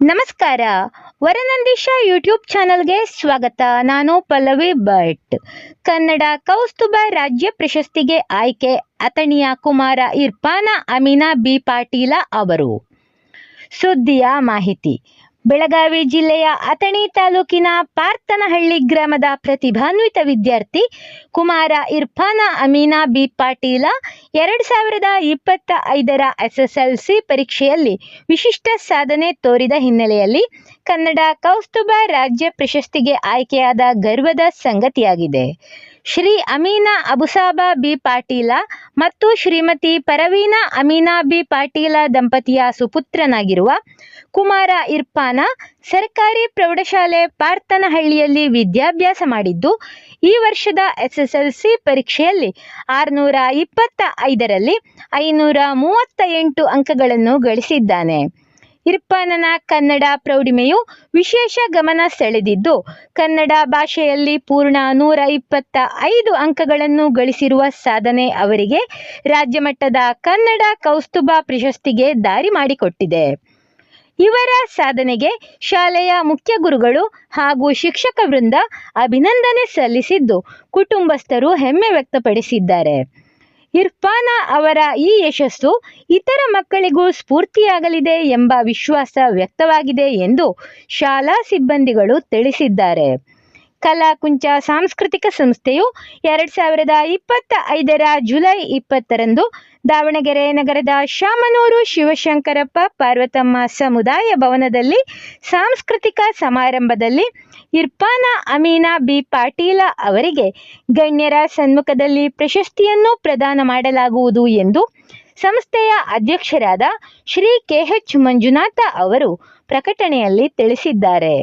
ನಮಸ್ಕಾರ. ವರನಂದೀಶ ಯೂಟ್ಯೂಬ್ ಚಾನಲ್ಗೆ ಸ್ವಾಗತ. ನಾನು ಪಲ್ಲವಿ ಭಟ್. ಕನ್ನಡ ಕೌಸ್ತುಭ ರಾಜ್ಯ ಪ್ರಶಸ್ತಿಗೆ ಆಯ್ಕೆ ಅಥಣಿಯ ಕುಮಾರ ಇರ್ಫಾನ ಅಮೀನಾ ಬಿ ಪಾಟೀಲ ಅವರು. ಸುದ್ದಿಯ ಮಾಹಿತಿ. ಬೆಳಗಾವಿ ಜಿಲ್ಲೆಯ ಅಥಣಿ ತಾಲೂಕಿನ ಪಾರ್ಥನಹಳ್ಳಿ ಗ್ರಾಮದ ಪ್ರತಿಭಾನ್ವಿತ ವಿದ್ಯಾರ್ಥಿ ಕುಮಾರ ಇರ್ಫಾನ ಅಮೀನಾ ಬಿ ಪಾಟೀಲ ಎರಡು ಸಾವಿರದ ಇಪ್ಪತ್ತ ಐದರ ಎಸ್ಎಸ್ಎಲ್ಸಿ ಪರೀಕ್ಷೆಯಲ್ಲಿ ವಿಶಿಷ್ಟ ಸಾಧನೆ ತೋರಿದ ಹಿನ್ನೆಲೆಯಲ್ಲಿ ಕನ್ನಡ ಕೌಸ್ತುಭ ರಾಜ್ಯ ಪ್ರಶಸ್ತಿಗೆ ಆಯ್ಕೆಯಾದ ಗರ್ವದ ಸಂಗತಿಯಾಗಿದೆ. ಶ್ರೀ ಅಮೀನಾ ಅಬುಸಾಬಾ ಬಿ ಪಾಟೀಲ ಮತ್ತು ಶ್ರೀಮತಿ ಪರವೀನಾ ಅಮೀನಾ ಬಿ ಪಾಟೀಲ ದಂಪತಿಯ ಸುಪುತ್ರನಾಗಿರುವ ಕುಮಾರ ಇರ್ಫಾನ ಸರ್ಕಾರಿ ಪ್ರೌಢಶಾಲೆ ಪಾರ್ಥನಹಳ್ಳಿಯಲ್ಲಿ ವಿದ್ಯಾಭ್ಯಾಸ ಮಾಡಿದ್ದು, ಈ ವರ್ಷದ ಎಸ್ಎಸ್ಎಲ್ಸಿ ಪರೀಕ್ಷೆಯಲ್ಲಿ ಆರುನೂರ ಇಪ್ಪತ್ತ ಐದರಲ್ಲಿ ಐನೂರ ಮೂವತ್ತ ಎಂಟು ಅಂಕಗಳನ್ನು ಗಳಿಸಿದ್ದಾನೆ. ಇರ್ಫಾನನ ಕನ್ನಡ ಪ್ರೌಢಿಮೆಯು ವಿಶೇಷ ಗಮನ ಸೆಳೆದಿದ್ದು, ಕನ್ನಡ ಭಾಷೆಯಲ್ಲಿ ಪೂರ್ಣ ನೂರ ಇಪ್ಪತ್ತ ಐದು ಅಂಕಗಳನ್ನು ಗಳಿಸಿರುವ ಸಾಧನೆ ಅವರಿಗೆ ರಾಜ್ಯಮಟ್ಟದ ಕನ್ನಡ ಕೌಸ್ತುಭ ಪ್ರಶಸ್ತಿಗೆ ದಾರಿ ಮಾಡಿಕೊಟ್ಟಿದೆ. ಇವರ ಸಾಧನೆಗೆ ಶಾಲೆಯ ಮುಖ್ಯ ಗುರುಗಳು ಹಾಗೂ ಶಿಕ್ಷಕ ವೃಂದ ಅಭಿನಂದನೆ ಸಲ್ಲಿಸಿದ್ದು, ಕುಟುಂಬಸ್ಥರು ಹೆಮ್ಮೆ ವ್ಯಕ್ತಪಡಿಸಿದ್ದಾರೆ. ಇರ್ಫಾನ ಅವರ ಈ ಯಶಸ್ಸು ಇತರ ಮಕ್ಕಳಿಗೂ ಸ್ಫೂರ್ತಿಯಾಗಲಿದೆ ಎಂಬ ವಿಶ್ವಾಸ ವ್ಯಕ್ತವಾಗಿದೆ ಎಂದು ಶಾಲಾ ಸಿಬ್ಬಂದಿಗಳು ತಿಳಿಸಿದ್ದಾರೆ. ಕಲಾಕುಂಚ ಸಾಂಸ್ಕೃತಿಕ ಸಂಸ್ಥೆಯು ಎರಡು ಸಾವಿರದ ಇಪ್ಪತ್ತ ಐದರ ಜುಲೈ ಇಪ್ಪತ್ತರಂದು ದಾವಣಗೆರೆ ನಗರದ ಶಾಮನೂರು ಶಿವಶಂಕರಪ್ಪ ಪಾರ್ವತಮ್ಮ ಸಮುದಾಯ ಭವನದಲ್ಲಿ ಸಾಂಸ್ಕೃತಿಕ ಸಮಾರಂಭದಲ್ಲಿ ಇರ್ಫಾನ ಅಮೀನಾ ಬಿ ಪಾಟೀಲ ಅವರಿಗೆ ಗಣ್ಯರ ಸನ್ಮುಖದಲ್ಲಿ ಪ್ರಶಸ್ತಿಯನ್ನು ಪ್ರದಾನ ಮಾಡಲಾಗುವುದು ಎಂದು ಸಂಸ್ಥೆಯ ಅಧ್ಯಕ್ಷರಾದ ಶ್ರೀ ಕೆಎಚ್ ಮಂಜುನಾಥ ಅವರು ಪ್ರಕಟಣೆಯಲ್ಲಿ ತಿಳಿಸಿದ್ದಾರೆ.